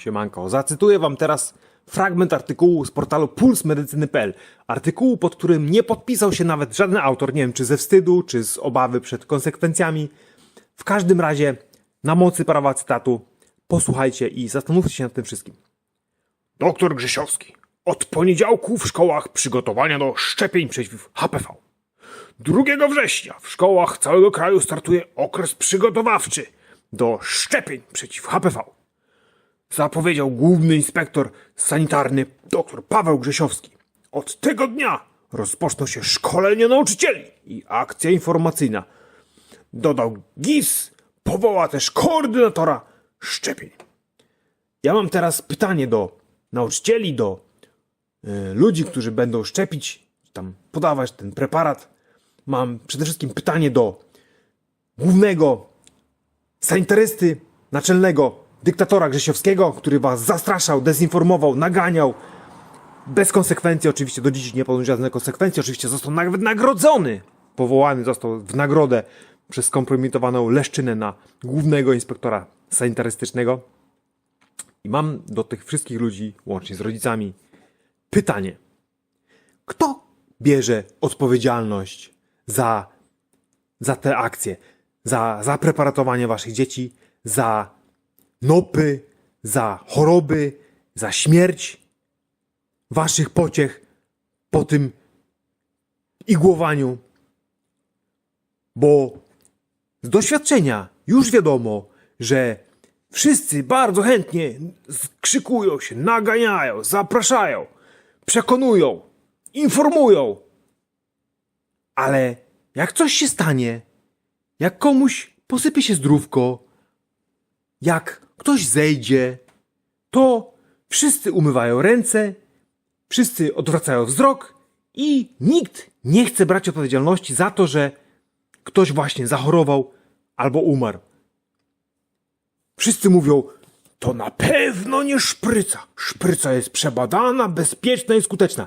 Siemanko, zacytuję wam teraz fragment artykułu z portalu pulsmedycyny.pl. Artykułu, pod którym nie podpisał się nawet żaden autor, nie wiem czy ze wstydu, czy z obawy przed konsekwencjami. W każdym razie, na mocy prawa cytatu, posłuchajcie i zastanówcie się nad tym wszystkim. Doktor Grzesiowski. Od poniedziałku w szkołach przygotowania do szczepień przeciw HPV. 2 września w szkołach całego kraju startuje okres przygotowawczy do szczepień przeciw HPV. Zapowiedział główny inspektor sanitarny dr Paweł Grzesiowski. Od tego dnia rozpoczną się szkolenia nauczycieli i akcja informacyjna. Dodał GIS, powoła też koordynatora szczepień. Ja mam teraz pytanie do nauczycieli, do y, ludzi, którzy będą szczepić, tam podawać ten preparat. Mam przede wszystkim pytanie do głównego sanitarysty, naczelnego dyktatora Grzesiowskiego, który was zastraszał, dezinformował, naganiał. Bez konsekwencji, oczywiście do dziś nie ponosił żadnych konsekwencji. Oczywiście został nawet nagrodzony. Powołany został w nagrodę przez skompromitowaną leszczynę na głównego inspektora sanitarystycznego. I mam do tych wszystkich ludzi, łącznie z rodzicami, pytanie. Kto bierze odpowiedzialność za, za te akcje? Za, za preparatowanie waszych dzieci, za nopy, za choroby, za śmierć waszych pociech po tym igłowaniu? Bo z doświadczenia już wiadomo, że wszyscy bardzo chętnie krzykują się, naganiają, zapraszają, przekonują, informują. Ale jak coś się stanie, jak komuś posypie się zdrówko, jak ktoś zejdzie, to wszyscy umywają ręce, wszyscy odwracają wzrok i nikt nie chce brać odpowiedzialności za to, że ktoś właśnie zachorował albo umarł. Wszyscy mówią, to na pewno nie szpryca. Szpryca jest przebadana, bezpieczna i skuteczna.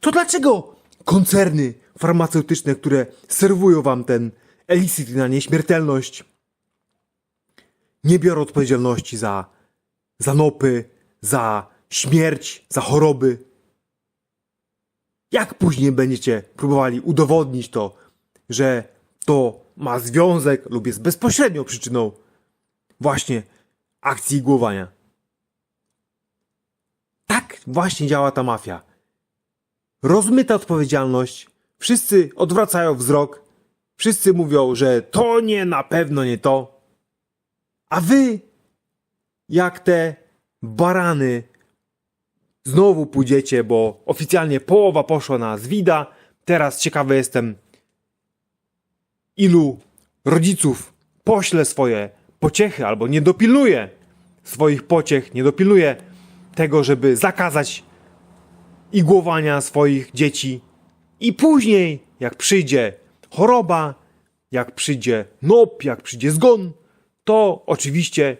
To dlaczego koncerny farmaceutyczne, które serwują wam ten eliksir na nieśmiertelność, nie biorą odpowiedzialności za, za nopy, za śmierć, za choroby? Jak później będziecie próbowali udowodnić to, że to ma związek lub jest bezpośrednią przyczyną właśnie akcji igłowania? Tak właśnie działa ta mafia. Rozmyta odpowiedzialność, wszyscy odwracają wzrok, wszyscy mówią, że to nie, na pewno nie to. A wy, jak te barany, znowu pójdziecie, bo oficjalnie połowa poszła na Zwida. Teraz ciekawy jestem, ilu rodziców pośle swoje pociechy albo nie dopilnuje swoich pociech, nie dopilnuje tego, żeby zakazać igłowania swoich dzieci. I później, jak przyjdzie choroba, jak przyjdzie nop, jak przyjdzie zgon, to oczywiście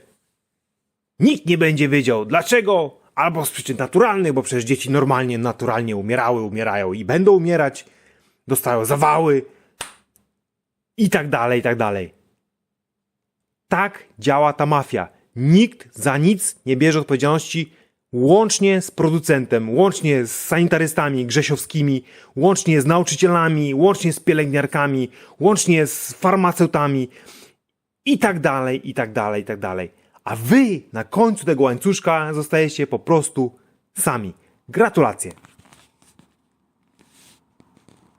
nikt nie będzie wiedział dlaczego, albo z przyczyn naturalnych, bo przecież dzieci normalnie, naturalnie umierały, umierają i będą umierać, dostają zawały i tak dalej, i tak dalej. Tak działa ta mafia. Nikt za nic nie bierze odpowiedzialności, łącznie z producentem, łącznie z sanitarystami grzesiowskimi, łącznie z nauczycielami, łącznie z pielęgniarkami, łącznie z farmaceutami i tak dalej, i tak dalej, i tak dalej. A wy na końcu tego łańcuszka zostajecie po prostu sami. Gratulacje.